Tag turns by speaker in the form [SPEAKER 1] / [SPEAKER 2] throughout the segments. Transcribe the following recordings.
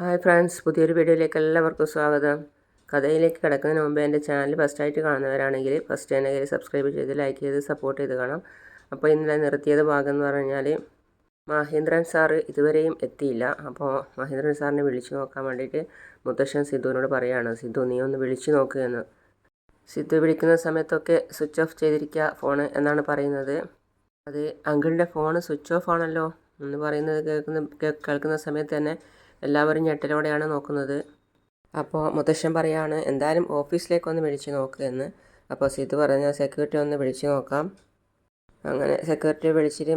[SPEAKER 1] Hi friends പുതിയൊരു വീഡിയോയിലേക്ക് എല്ലാവർക്കും സ്വാഗതം. കഥയിലേക്ക് കിടക്കുന്നതിന് മുമ്പ് എന്റെ ചാനൽ ഫസ്റ്റായിട്ട് കാണുന്നവരാണെങ്കിൽ ഫസ്റ്റ് തന്നെ സബ്സ്ക്രൈബ് ചെയ്ത് ലൈക്ക് ചെയ്ത് സപ്പോർട്ട് ചെയ്ത് കാണാം. അപ്പോൾ ഇന്നലെ നിർത്തിയത് ഭാഗം എന്ന് പറഞ്ഞാൽ മഹേന്ദ്രൻ സാറ് ഇതുവരെയും എത്തിയില്ല. അപ്പോൾ മഹേന്ദ്രൻ സാറിനെ വിളിച്ചു നോക്കാൻ വേണ്ടിയിട്ട് മുത്തശ്ശൻ സിദ്ധുവിനോട് പറയുകയാണ് സിദ്ധു നീ ഒന്ന് വിളിച്ചു നോക്കുകയെന്ന് സിദ്ധു വിളിക്കുന്ന സമയത്തൊക്കെ സ്വിച്ച് ഓഫ് ചെയ്തിരിക്കുക ഫോണ് എന്നാണ് പറയുന്നത്. അത് അങ്കിളിന്റെ ഫോൺ സ്വിച്ച് ഓഫ് ആണല്ലോ എന്ന് പറയുന്നത് കേൾക്കുന്ന കേൾക്കുന്ന സമയത്ത് തന്നെ എല്ലാവരും ഞെട്ടലോടെയാണ് നോക്കുന്നത്. അപ്പോൾ മുത്തശ്ശൻ പറയാണ് എന്തായാലും ഓഫീസിലേക്ക് ഒന്ന് വിളിച്ച് നോക്ക് എന്ന്. അപ്പോൾ സിദ്ധു പറഞ്ഞ സെക്യൂരിറ്റി ഒന്ന് വിളിച്ച് നോക്കാം. അങ്ങനെ സെക്യൂരിറ്റി വിളിച്ചിട്ട്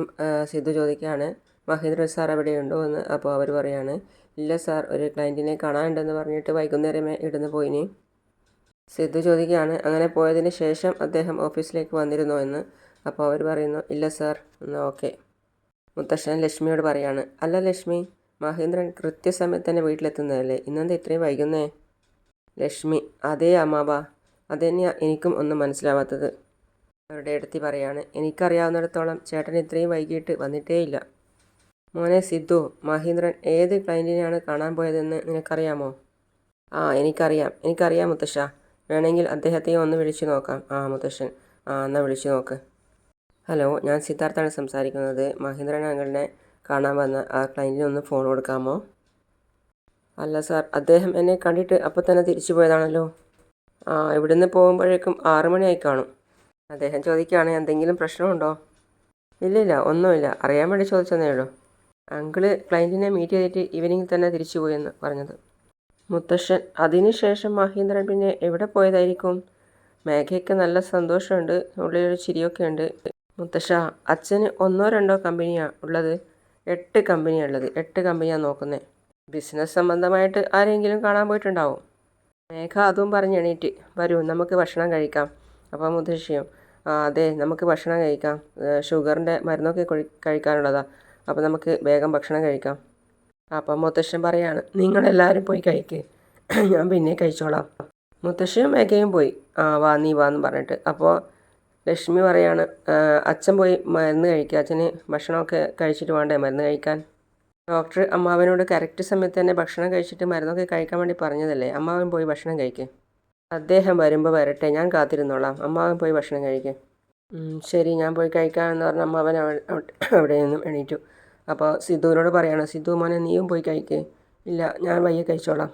[SPEAKER 1] സിദ്ധു ചോദിക്കുകയാണ് മഹേന്ദ്രൻ സാർ എവിടെയുണ്ടോ എന്ന്? അപ്പോൾ അവർ പറയാണ് ഇല്ല സാർ ഒരു ക്ലയന്റിനെ കാണാനുണ്ടെന്ന് പറഞ്ഞിട്ട് വൈകുന്നേരമേ ഇടുന്ന് പോയിനി. സിദ്ധു ചോദിക്കുകയാണ് അങ്ങനെ പോയതിന് ശേഷം അദ്ദേഹം ഓഫീസിലേക്ക് വന്നിരുന്നോ എന്ന്? അപ്പോൾ അവർ പറയുന്നു ഇല്ല സാർ എന്നാൽ ഓക്കെ. മുത്തശ്ശൻ ലക്ഷ്മിയോട് പറയാണ് അല്ല ലക്ഷ്മി മഹേന്ദ്രൻ കൃത്യസമയത്ത് തന്നെ വീട്ടിലെത്തുന്നതല്ലേ? ഇന്നെന്താ ഇത്രയും വൈകുന്നേ? ലക്ഷ്മി അതേ അമ്മാവ. അതുതന്നെയാണ് എനിക്കും ഒന്നും മനസ്സിലാവാത്തത്. അവരുടെ അടുത്തി പറയാണ് എനിക്കറിയാവുന്നിടത്തോളം ചേട്ടൻ ഇത്രയും വൈകിട്ട് വന്നിട്ടേയില്ല. മോനെ സിദ്ധു മഹീന്ദ്രൻ ഏത് ക്ലയന്റിനെയാണ് കാണാൻ പോയതെന്ന് നിനക്കറിയാമോ? ആ എനിക്കറിയാം. എനിക്കറിയാം മുത്തശ്ശ. വേണമെങ്കിൽ അദ്ദേഹത്തെയും ഒന്ന് വിളിച്ചു നോക്കാം. ആ മുത്തശ്ശൻ. ആ എന്നാൽ വിളിച്ചു നോക്ക്. ഹലോ ഞാൻ സിദ്ധാർത്ഥാണ് സംസാരിക്കുന്നത്. മഹീന്ദ്രൻ അങ്കിളിനെ കാണാൻ വന്ന ആ ക്ലയന്റിന് ഒന്ന് ഫോൺ കൊടുക്കാമോ? അല്ല സാർ അദ്ദേഹം എന്നെ കണ്ടിട്ട് അപ്പോൾ തന്നെ തിരിച്ചു പോയതാണല്ലോ. ആ ഇവിടുന്ന് പോകുമ്പോഴേക്കും ആറു മണിയായി കാണും. അദ്ദേഹം ചോദിക്കുകയാണ് എന്തെങ്കിലും പ്രശ്നമുണ്ടോ? ഇല്ലില്ല ഒന്നുമില്ല. അറിയാൻ വേണ്ടി ചോദിച്ചതേ ഉള്ളൂ. അങ്കിൾ ക്ലയന്റിനെ മീറ്റ് ചെയ്തിട്ട് ഈവനിങ്ങിൽ തന്നെ തിരിച്ചു പോയെന്ന് പറഞ്ഞത്. മുത്തശ്ശൻ അതിനുശേഷം മഹീന്ദ്രൻ പിന്നെ എവിടെ പോയതായിരിക്കും? മേഘയ്ക്ക് നല്ല സന്തോഷമുണ്ട് ഉള്ളിലൊരു ചിരിയൊക്കെ ഉണ്ട്. മുത്തശ്ശ അച്ഛന് ഒന്നോ രണ്ടോ കമ്പനിയാണ് ഉള്ളത്? എട്ട് കമ്പനിയുള്ളത് എട്ട് കമ്പനിയാണ് നോക്കുന്നത് ബിസിനസ് സംബന്ധമായിട്ട് ആരെങ്കിലും കാണാൻ പോയിട്ടുണ്ടാവും. മേഘ അതും പറഞ്ഞ് എണീറ്റ് വരൂ നമുക്ക് ഭക്ഷണം കഴിക്കാം. അപ്പോൾ മുത്തശ്ശിയും അതെ നമുക്ക് ഭക്ഷണം കഴിക്കാം. ഷുഗറിന്റെ മരുന്നൊക്കെ കഴിക്കാനുള്ളതാണ് അപ്പോൾ നമുക്ക് വേഗം ഭക്ഷണം കഴിക്കാം. അപ്പം മുത്തശ്ശൻ പറയാണ് നിങ്ങളെല്ലാവരും പോയി കഴിക്ക്. ഞാൻ പിന്നെ കഴിച്ചോളാം. മുത്തശ്ശിയും മേഘയും പോയി ആ വാ നീ വാ എന്ന് പറഞ്ഞിട്ട്. അപ്പോൾ ലക്ഷ്മി പറയാണ് അച്ഛൻ പോയി മരുന്ന് കഴിക്കുക അച്ഛന് ഭക്ഷണമൊക്കെ കഴിച്ചിട്ട് വേണ്ടേ? മരുന്ന് കഴിക്കാൻ? ഡോക്ടർ അമ്മാവനോട് കറക്റ്റ് സമയത്ത് തന്നെ ഭക്ഷണം കഴിച്ചിട്ട് മരുന്നൊക്കെ കഴിക്കാൻ വേണ്ടി പറഞ്ഞതല്ലേ? അമ്മാവൻ പോയി ഭക്ഷണം കഴിക്കുക അദ്ദേഹം വരുമ്പോൾ വരട്ടെ ഞാൻ കാത്തിരുന്നോളാം. അമ്മാവൻ പോയി ഭക്ഷണം കഴിക്കുക ശരി ഞാൻ പോയി കഴിക്കാമെന്ന് പറഞ്ഞ അമ്മാവൻ അവിടെ നിന്നും എണീറ്റു. അപ്പോൾ സിദ്ധുവിനോട് പറയണം സിദ്ധു മോനെ നീയും പോയി കഴിക്കേ. ഇല്ല ഞാൻ വയ്യ കഴിച്ചോളാം.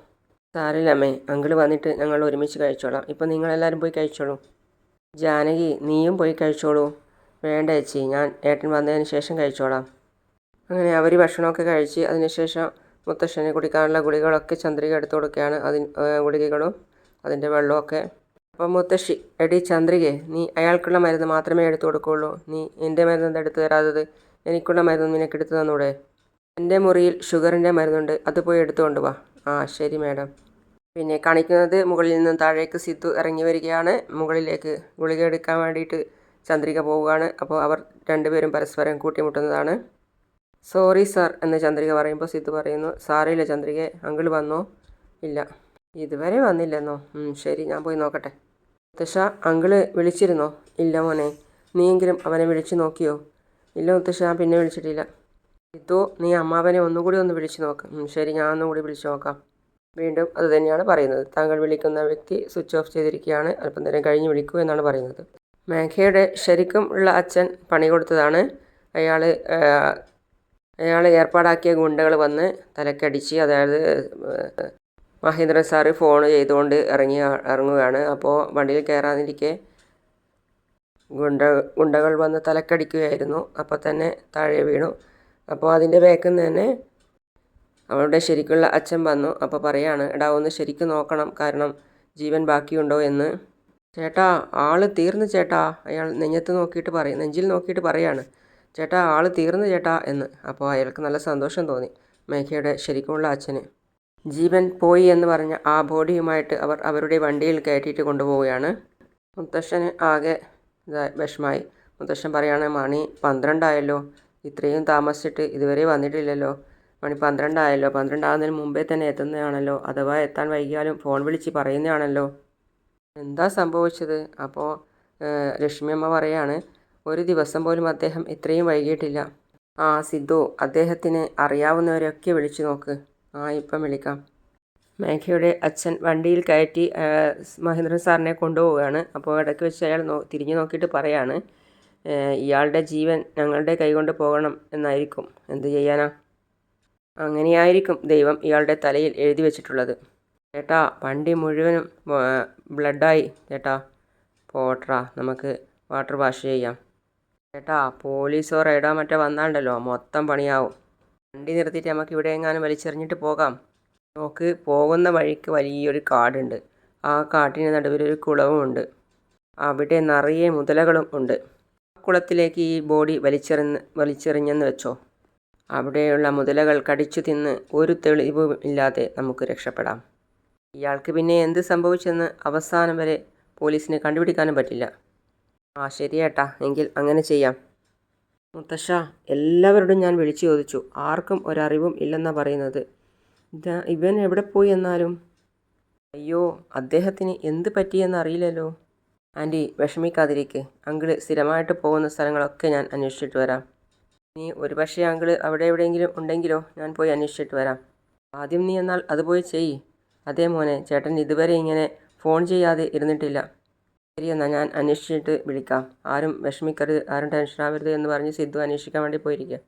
[SPEAKER 1] സാറില്ല അമ്മേ. അങ്കിൾ വന്നിട്ട് ഞങ്ങൾ ഒരുമിച്ച് കഴിച്ചോളാം. ഇപ്പം നിങ്ങളെല്ലാവരും പോയി കഴിച്ചോളൂ. ജാനകി നീയും പോയി കഴിച്ചോളൂ. വേണ്ട ചേച്ചി ഞാൻ ഏട്ടൻ വന്നതിന് ശേഷം കഴിച്ചോളാം. അങ്ങനെ അവർ ഭക്ഷണമൊക്കെ കഴിച്ച് അതിനുശേഷം മുത്തശ്ശനെ കുടിക്കാനുള്ള ഗുളികകളൊക്കെ ചന്ദ്രിക എടുത്തു കൊടുക്കുകയാണ് അതിന് ഗുളികകളും അതിന്റെ വെള്ളമൊക്കെ. അപ്പം മുത്തശ്ശി എടി ചന്ദ്രികെ നീ അയാൾക്കുള്ള മരുന്ന് മാത്രമേ എടുത്തു കൊടുക്കുകയുള്ളൂ. നീ എന്റെ മരുന്ന് എടുത്തു തരാത്തത്? എനിക്കുള്ള മരുന്ന് നിനക്ക് എടുത്തു തന്നൂടെ? എന്റെ മുറിയിൽ ഷുഗറിന്റെ മരുന്നുണ്ട് അത് പോയി എടുത്തുകൊണ്ട് വാ ആ ശരി മാഡം. പിന്നെ കാണിക്കുന്നത് മുകളിൽ നിന്നും താഴേക്ക് സിദ്ധു ഇറങ്ങി വരികയാണ്. മുകളിലേക്ക് ഗുളിക എടുക്കാൻ വേണ്ടിയിട്ട് ചന്ദ്രിക പോവുകയാണ്. അപ്പോൾ അവർ രണ്ടുപേരും പരസ്പരം കൂട്ടിമുട്ടുന്നതാണ്. സോറി സാർ എന്ന് ചന്ദ്രിക പറയുമ്പോൾ സിദ്ധു പറയുന്നു സാറിയില്ല ചന്ദ്രിക അങ്കിൾ വന്നോ? ഇല്ല. ഇതുവരെ വന്നില്ലെന്നോ? ശരി ഞാൻ പോയി നോക്കട്ടെ. മുത്തശ്ശ അങ്കിൾ വിളിച്ചിരുന്നോ? ഇല്ല മോനെ. നീയെങ്കിലും അവനെ വിളിച്ചു നോക്കിയോ? ഇല്ല മുത്തശ്ശ ഞാൻ പിന്നെ വിളിച്ചിട്ടില്ല. സിദ്ധു നീ അമ്മാവനെ ഒന്നുകൂടി ഒന്ന് വിളിച്ചു നോക്ക്. ശരി ഞാൻ ഒന്നുകൂടി വിളിച്ചു നോക്കാം. വീണ്ടും അത് തന്നെയാണ് പറയുന്നത്. താങ്കൾ വിളിക്കുന്ന വ്യക്തി സ്വിച്ച് ഓഫ് ചെയ്തിരിക്കുകയാണ്. അല്പം നേരം കഴിഞ്ഞ് വിളിക്കൂ എന്നാണ് പറയുന്നത്. മേഘയുടെ ശരിക്കും ഉള്ള അച്ഛൻ പണി കൊടുത്തതാണ്. അയാൾ അയാൾ ഏർപ്പാടാക്കിയ ഗുണ്ടകൾ വന്ന് തലക്കടിച്ച് അതായത് മഹേന്ദ്രൻ സാറ് ഫോൺ ചെയ്തുകൊണ്ട് ഇറങ്ങി ഇറങ്ങുകയാണ്. അപ്പോൾ വണ്ടിയിൽ കയറാതിരിക്കെ ഗുണ്ട ഗുണ്ടകൾ വന്ന് തലക്കടിക്കുകയായിരുന്നു. അപ്പോൾ തന്നെ താഴെ വീണു. അപ്പോൾ അതിന്റെ നിന്ന് തന്നെ അവളുടെ ശരിക്കുള്ള അച്ഛൻ വന്നു. അപ്പോൾ പറയാണ് എടാ ഒന്ന് ശരിക്കും നോക്കണം. കാരണം ജീവൻ ബാക്കിയുണ്ടോ എന്ന്. ചേട്ടാ ആൾ തീർന്നു ചേട്ടാ. അയാൾ നെഞ്ഞത്ത് നോക്കിയിട്ട് പറയും നെഞ്ചിൽ നോക്കിയിട്ട് പറയാണ് ചേട്ടാ ആൾ തീർന്നു ചേട്ടാ എന്ന്. അപ്പോൾ അയാൾക്ക് നല്ല സന്തോഷം തോന്നി മേഘയുടെ ശരിക്കുമുള്ള അച്ഛന്. ജീവൻ പോയി എന്ന് പറഞ്ഞ ആ ബോഡിയുമായിട്ട് അവർ അവരുടെ വണ്ടിയിൽ കയറ്റിയിട്ട് കൊണ്ടുപോവുകയാണ്. മുത്തശ്ശന് ആകെ വിഷമായി. മുത്തശ്ശൻ പറയുകയാണ് മണി പന്ത്രണ്ടായല്ലോ. ഇത്രയും താമസിച്ചിട്ട് ഇതുവരെ വന്നിട്ടില്ലല്ലോ. മണി പന്ത്രണ്ടായല്ലോ. പന്ത്രണ്ടാകുന്നതിന് മുമ്പേ തന്നെ എത്തുന്നതാണല്ലോ. അഥവാ എത്താൻ വൈകിയാലും ഫോൺ വിളിച്ച് പറയുന്നതാണല്ലോ. എന്താ സംഭവിച്ചത്? അപ്പോൾ ലക്ഷ്മിയമ്മ പറയാണ് ഒരു ദിവസം പോലും അദ്ദേഹം ഇത്രയും വൈകിയിട്ടില്ല. ആ സിദ്ധു അദ്ദേഹത്തിന് അറിയാവുന്നവരെയൊക്കെ വിളിച്ചു നോക്ക്. ആ ഇപ്പം വിളിക്കാം. മേഘയുടെ അച്ഛൻ വണ്ടിയിൽ കയറ്റി മഹേന്ദ്രൻ സാറിനെ കൊണ്ടുപോവുകയാണ്. അപ്പോൾ ഇടയ്ക്ക് വെച്ച് അയാൾ നോ തിരിഞ്ഞു നോക്കിയിട്ട് പറയാണ് ഇയാളുടെ ജീവൻ ഞങ്ങളുടെ കൈകൊണ്ട് പോകണം എന്നായിരിക്കും. എന്ത് ചെയ്യാനാ? അങ്ങനെയായിരിക്കും ദൈവം ഇയാളുടെ തലയിൽ എഴുതി വെച്ചിട്ടുള്ളത്. ചേട്ടാ വണ്ടി മുഴുവനും ബ്ലഡായി. ചേട്ടാ പോട്രാ നമുക്ക് വാട്ടർ വാഷ് ചെയ്യാം. ചേട്ടാ പോലീസോ റൈഡോ മറ്റോ വന്നാണ്ടല്ലോ മൊത്തം പണിയാവും. വണ്ടി നിർത്തിയിട്ട് നമുക്ക് ഇവിടെ എങ്ങാനും വലിച്ചെറിഞ്ഞിട്ട് പോകാം. നോക്ക് പോകുന്ന വഴിക്ക് വലിയൊരു കാടുണ്ട്. ആ കാട്ടിന് നടുവിലൊരു കുളവുമുണ്ട് അവിടെ നിറയെ മുതലകളും ഉണ്ട്. ആ കുളത്തിലേക്ക് ഈ ബോഡി വലിച്ചെറിഞ്ഞ് വലിച്ചെറിഞ്ഞെന്ന് വെച്ചോ. അവിടെയുള്ള മുതലകൾ കടിച്ചു തിന്ന് ഒരു തെളിവും ഇല്ലാതെ നമുക്ക് രക്ഷപ്പെടാം. ഇയാൾക്ക് പിന്നെ എന്ത് സംഭവിച്ചെന്ന് അവസാനം വരെ പോലീസിന് കണ്ടുപിടിക്കാനും പറ്റില്ല. ആ ശരിയേട്ടാ. എങ്കിൽ അങ്ങനെ ചെയ്യാം. മുത്തശ്ശ എല്ലാവരോടും ഞാൻ വിളിച്ചു ചോദിച്ചു. ആർക്കും ഒരറിവും ഇല്ലെന്നാണ് പറയുന്നത്. ഇവൻ എവിടെ പോയി എന്നാലും? അയ്യോ അദ്ദേഹത്തിന് എന്ത് പറ്റിയെന്ന് അറിയില്ലല്ലോ. ആന്റി വിഷമിക്കാതിരിക്കെ. അങ്കിൾ സ്ഥിരമായിട്ട് പോകുന്ന സ്ഥലങ്ങളൊക്കെ ഞാൻ അന്വേഷിച്ചിട്ട് വരാം. നീ ഒരു പക്ഷേ അവിടെ എവിടെയെങ്കിലും ഉണ്ടെങ്കിലോ ഞാൻ പോയി അന്വേഷിച്ചിട്ട് വരാം. ആദ്യം നീ എന്നാൽ അത് പോയി ചെയ്യ്. അതേ മോനെ ചേട്ടൻ ഇതുവരെ ഇങ്ങനെ ഫോൺ ചെയ്യാതെ ഇരുന്നിട്ടില്ല. ശരി എന്നാൽ ഞാൻ അന്വേഷിച്ചിട്ട് വിളിക്കാം. ആരും വിഷമിക്കരുത് ആരും ടെൻഷൻ ആവരുത് എന്ന് പറഞ്ഞ് സിദ്ധു അന്വേഷിക്കാൻ വേണ്ടി പോയിരിക്കുക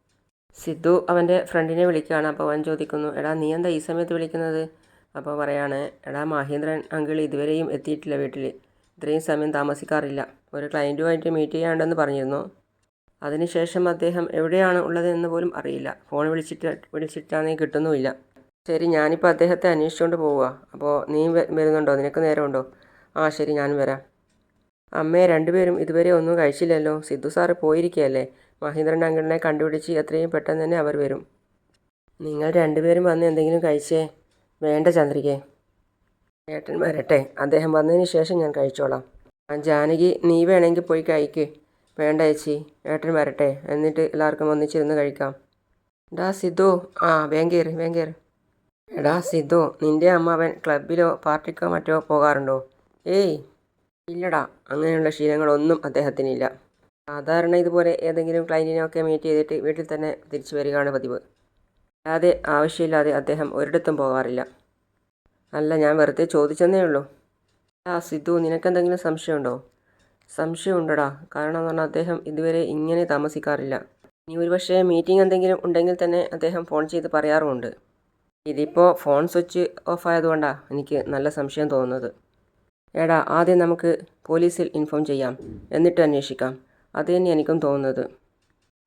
[SPEAKER 1] സിദ്ധു അവന്റെ ഫ്രണ്ടിനെ വിളിക്കുകയാണ്. അപ്പോൾ അവൻ ചോദിക്കുന്നു എടാ നീ എന്താ ഈ സമയത്ത് വിളിക്കുന്നത്? അപ്പോൾ പറയാണ് എടാ മഹേന്ദ്രൻ അങ്കിൾ ഇതുവരെയും എത്തിയിട്ടില്ല വീട്ടിൽ. ഇത്രയും സമയം താമസിക്കാറില്ല. ഒരു ക്ലയന്റുമായിട്ട് മീറ്റ് ചെയ്യാണ്ടെന്ന് പറഞ്ഞിരുന്നു. അതിനുശേഷം അദ്ദേഹം എവിടെയാണ് ഉള്ളതെന്ന് പോലും അറിയില്ല. ഫോൺ വിളിച്ചിട്ട് വിളിച്ചിട്ടാണെങ്കിൽ കിട്ടുന്നുമില്ല. ശരി ഞാനിപ്പോൾ അദ്ദേഹത്തെ അന്വേഷിച്ചുകൊണ്ട് പോവുക അപ്പോൾ നീ വരുന്നുണ്ടോ? നിനക്ക് നേരമുണ്ടോ? ആ ശരി ഞാനും വരാം. അമ്മയെ രണ്ടുപേരും ഇതുവരെ ഒന്നും കഴിച്ചില്ലല്ലോ. സിദ്ധു സാറ് പോയിരിക്കുകയല്ലേ മഹേന്ദ്രൻ അങ്കിളിനെ കണ്ടുപിടിച്ച് എത്രയും പെട്ടെന്ന് തന്നെ അവർ വരും. നിങ്ങൾ രണ്ടുപേരും വന്ന് എന്തെങ്കിലും കഴിച്ചേ? വേണ്ട ചന്ദ്രികേ. ഏട്ടൻ വരട്ടെ. അദ്ദേഹം വന്നതിന് ശേഷം ഞാൻ കഴിച്ചോളാം. ജാനകി നീ വേണമെങ്കിൽ പോയി കഴിക്ക്. വേണ്ട ചേച്ചി ഏട്ടൻ വരട്ടെ. എന്നിട്ട് എല്ലാവർക്കും ഒന്നിച്ചിരുന്ന് കഴിക്കാം. ഡാ സിദ്ധു ആ വേങ്കേർ വേങ്കേർ എടാ സിദ്ധു നിന്റെ അമ്മാവൻ ക്ലബിലോ പാർട്ടിക്കോ മറ്റോ പോകാറുണ്ടോ? ഏയ് ഇല്ലടാ. അങ്ങനെയുള്ള ശീലങ്ങളൊന്നും അദ്ദേഹത്തിനില്ല. സാധാരണ ഇതുപോലെ ഏതെങ്കിലും ക്ലൈന്റിനെയൊക്കെ മീറ്റ് ചെയ്തിട്ട് വീട്ടിൽ തന്നെ തിരിച്ചു വരികയാണ് പതിവ്. അല്ലാതെ ആവശ്യമില്ലാതെ അദ്ദേഹം ഒരിടത്തും പോകാറില്ല. അല്ല ഞാൻ വെറുതെ ചോദിച്ചെന്നേ ഉള്ളൂ. ആ സിദ്ധു നിനക്കെന്തെങ്കിലും സംശയമുണ്ടോ? സംശയമുണ്ടടാ. കാരണം എന്ന് പറഞ്ഞാൽ അദ്ദേഹം ഇതുവരെ ഇങ്ങനെ താമസിക്കാറില്ല. ഇനി ഒരുപക്ഷേ മീറ്റിംഗ് എന്തെങ്കിലും ഉണ്ടെങ്കിൽ തന്നെ അദ്ദേഹം ഫോൺ ചെയ്ത് പറയാറുമുണ്ട്. ഇതിപ്പോൾ ഫോൺ സ്വിച്ച് ഓഫ് ആയതുകൊണ്ടാണ് എനിക്ക് നല്ല സംശയം തോന്നുന്നത്. എടാ ആദ്യം നമുക്ക് പോലീസിൽ ഇൻഫോം ചെയ്യാം. എന്നിട്ട് അന്വേഷിക്കാം. അത് തന്നെ എനിക്കും തോന്നുന്നത്.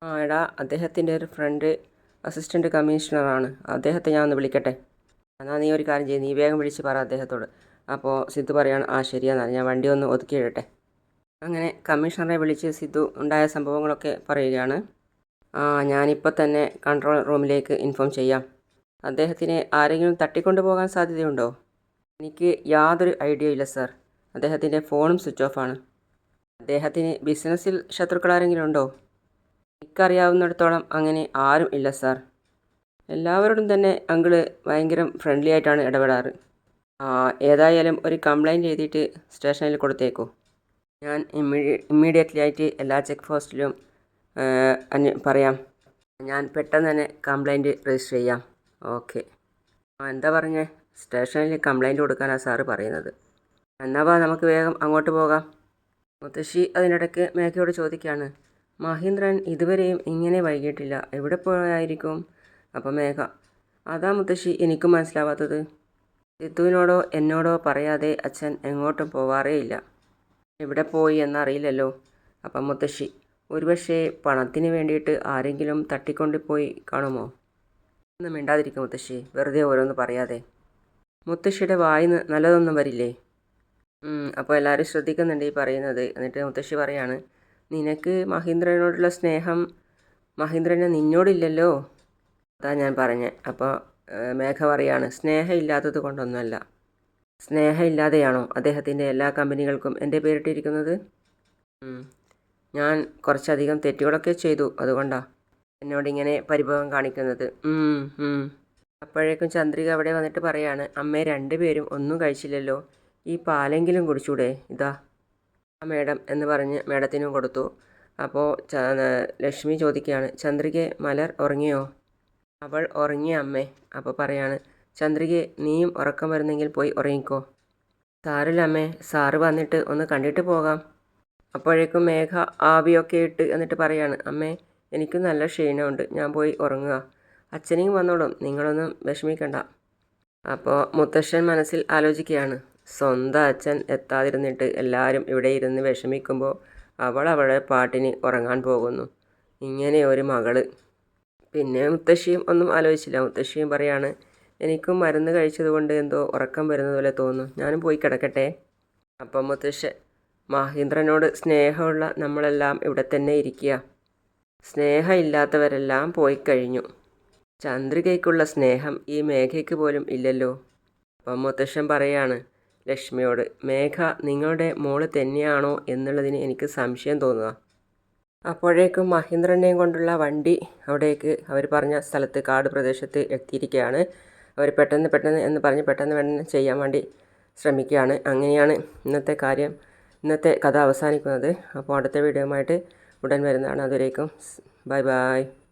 [SPEAKER 1] ആ എടാ അദ്ദേഹത്തിന്റെ ഒരു ഫ്രണ്ട് അസിസ്റ്റന്റ് കമ്മീഷണറാണ് അദ്ദേഹത്തെ ഞാൻ ഒന്ന് വിളിക്കട്ടെ. എന്നാൽ നീ ഒരു കാര്യം ചെയ്യും. നീ വേഗം വിളിച്ച് പറ അദ്ദേഹത്തോട്. അപ്പോൾ സിദ്ധു പറയാണ് ആ ശരിയെന്നാൽ ഞാൻ വണ്ടി ഒന്ന് ഒതുക്കിയിടട്ടെ അങ്ങനെ കമ്മീഷണറെ വിളിച്ച് സിദ്ധു ഉണ്ടായ സംഭവങ്ങളൊക്കെ പറയുകയാണ്. ആ ഞാനിപ്പോൾ തന്നെ കൺട്രോൾ റൂമിലേക്ക് ഇൻഫോം ചെയ്യാം. അദ്ദേഹത്തിനെ ആരെങ്കിലും തട്ടിക്കൊണ്ടു പോകാൻ സാധ്യതയുണ്ടോ? എനിക്ക് യാതൊരു ഐഡിയ ഇല്ല സാർ. അദ്ദേഹത്തിന്റെ ഫോണും സ്വിച്ച് ഓഫാണ് അദ്ദേഹത്തിന് ബിസിനസ്സിൽ ശത്രുക്കൾ ആരെങ്കിലും ഉണ്ടോ? എനിക്കറിയാവുന്നിടത്തോളം അങ്ങനെ ആരും ഇല്ല സാർ. എല്ലാവരോടും തന്നെ അങ്കിൾ ഭയങ്കര ഫ്രണ്ട്ലി ആയിട്ടാണ് ഇടപെടാറ്. ഏതായാലും ഒരു കംപ്ലൈന്റ് എഴുതിയിട്ട് സ്റ്റേഷനിൽ കൊടുത്തേക്കൂ. ഞാൻ ഇമ്മീഡിയ ഇമ്മീഡിയറ്റ്ലി ആയിട്ട് എല്ലാ ചെക്ക് പോസ്റ്റിലും പറയാം. ഞാൻ പെട്ടെന്ന് തന്നെ കംപ്ലൈന്റ് രജിസ്റ്റർ ചെയ്യാം. ഓക്കെ. എന്താ പറഞ്ഞേ? സ്റ്റേഷനിൽ കംപ്ലൈന്റ് കൊടുക്കാനാണ് സാറ് പറയുന്നത്. എന്നാ വാ നമുക്ക് വേഗം അങ്ങോട്ട് പോകാം. മുത്തശ്ശി അതിനിടയ്ക്ക് മേഘയോട് ചോദിക്കുകയാണ്. മഹീന്ദ്രൻ ഇതുവരെയും ഇങ്ങനെ വൈകിട്ടില്ല എവിടെ പോയായിരിക്കും? അപ്പം മേഘ അതാ മുത്തശ്ശി എനിക്കും മനസ്സിലാവാത്തത്. സിദ്ധുവിനോടോ എന്നോടോ പറയാതെ അച്ഛൻ എങ്ങോട്ടും പോവാറേയില്ല. എവിടെ പോയി എന്നറിയില്ലല്ലോ. അപ്പം മുത്തശ്ശി ഒരുപക്ഷേ പണത്തിന് വേണ്ടിയിട്ട് ആരെങ്കിലും തട്ടിക്കൊണ്ട് പോയി കാണുമോ? ഒന്നും മിണ്ടാതിരിക്കും മുത്തശ്ശി വെറുതെ ഓരോന്ന് പറയാതെ. മുത്തശ്ശിയുടെ വായിന്ന് നല്ലതൊന്നും വരില്ലേ? അപ്പോൾ എല്ലാവരും ശ്രദ്ധിക്കുന്നുണ്ട് ഈ പറയുന്നത്. എന്നിട്ട് മുത്തശ്ശി പറയാണ് നിനക്ക് മഹീന്ദ്രനോടുള്ള സ്നേഹം മഹീന്ദ്രനെ നിന്നോടില്ലല്ലോ? അതാ ഞാൻ പറഞ്ഞത് അപ്പോൾ മേഘ പറയാണ് സ്നേഹം ഇല്ലാത്തത് കൊണ്ടൊന്നുമല്ല. സ്നേഹം ഇല്ലാതെയാണോ അദ്ദേഹത്തിന്റെ എല്ലാ കമ്പനികൾക്കും എന്റെ പേരിട്ടിരിക്കുന്നത്? ഞാൻ കുറച്ചധികം തെറ്റുകളൊക്കെ ചെയ്തു അതുകൊണ്ടാണ് എന്നോടിങ്ങനെ പരിഭവം കാണിക്കുന്നത്. അപ്പോഴേക്കും ചന്ദ്രിക അവിടെ വന്നിട്ട് പറയാണ് അമ്മേ രണ്ടുപേരും ഒന്നും കഴിച്ചില്ലല്ലോ. ഈ പാലെങ്കിലും കുടിച്ചൂടെ? ഇതാ. ആ മേഡം എന്ന് പറഞ്ഞ് മേഡത്തിനും കൊടുത്തു. അപ്പോൾ ലക്ഷ്മി ചോദിക്കുകയാണ് ചന്ദ്രിക മലർ ഉറങ്ങിയോ? അവൾ ഉറങ്ങിയ അമ്മേ അപ്പോൾ പറയാണ് ചന്ദ്രികയെ നീയും ഉറക്കം വരുന്നെങ്കിൽ പോയി ഉറങ്ങിക്കോ. സാറില്ല അമ്മേ സാറ് വന്നിട്ട് ഒന്ന് കണ്ടിട്ട് പോകാം. അപ്പോഴേക്കും മേഘ ആവിയൊക്കെ ഇട്ട് എന്നിട്ട് പറയാണ് അമ്മേ എനിക്ക് നല്ല ക്ഷീണമുണ്ട് ഞാൻ പോയി ഉറങ്ങുക. അച്ഛനെയും വന്നോളും നിങ്ങളൊന്നും വിഷമിക്കണ്ട. അപ്പോൾ മുത്തശ്ശൻ മനസ്സിൽ ആലോചിക്കുകയാണ് സ്വന്തം അച്ഛൻ എത്താതിരുന്നിട്ട് എല്ലാവരും ഇവിടെ ഇരുന്ന് വിഷമിക്കുമ്പോൾ അവൾ അവളെ പാട്ടിന് ഉറങ്ങാൻ പോകുന്നു. ഇങ്ങനെ ഒരു മകൾ. പിന്നെ മുത്തശ്ശിയും ഒന്നും ആലോചിച്ചില്ല. മുത്തശ്ശിയും പറയാണ് എനിക്കും മരുന്ന് കഴിച്ചതുകൊണ്ട് എന്തോ ഉറക്കം വരുന്നത് പോലെ തോന്നുന്നു. ഞാനും പോയി കിടക്കട്ടെ. അപ്പം മുത്തശ്ശൻ മഹേന്ദ്രനോട് സ്നേഹമുള്ള നമ്മളെല്ലാം ഇവിടെ തന്നെ ഇരിക്കുക സ്നേഹമില്ലാത്തവരെല്ലാം പോയി കഴിഞ്ഞു. ചന്ദ്രികയ്ക്കുള്ള സ്നേഹം ഈ മേഘയ്ക്ക് പോലും ഇല്ലല്ലോ. അപ്പം മുത്തശ്ശൻ പറയാണ് ലക്ഷ്മിയോട് മേഘ നിങ്ങളുടെ മോൾ തന്നെയാണോ എന്നുള്ളതിന് എനിക്ക് സംശയം തോന്നുക. അപ്പോഴേക്കും മഹേന്ദ്രനെയും കൊണ്ടുള്ള വണ്ടി അവിടേക്ക് അവർ പറഞ്ഞ സ്ഥലത്ത് കാട് പ്രദേശത്ത് എത്തിയിരിക്കുകയാണ് അവർ പെട്ടെന്ന് പെട്ടെന്ന് എന്ന് പറഞ്ഞ് പെട്ടെന്ന് പെട്ടെന്ന് ചെയ്യാൻ വേണ്ടി ശ്രമിക്കുകയാണ്. അങ്ങനെയാണ് ഇന്നത്തെ കാര്യം. ഇന്നത്തെ കഥ അവസാനിക്കുന്നത്. അപ്പോൾ അടുത്ത വീഡിയോയുമായിട്ട് ഉടൻ വരുന്നതാണ്. അതുവരേക്കും ബൈ ബൈ.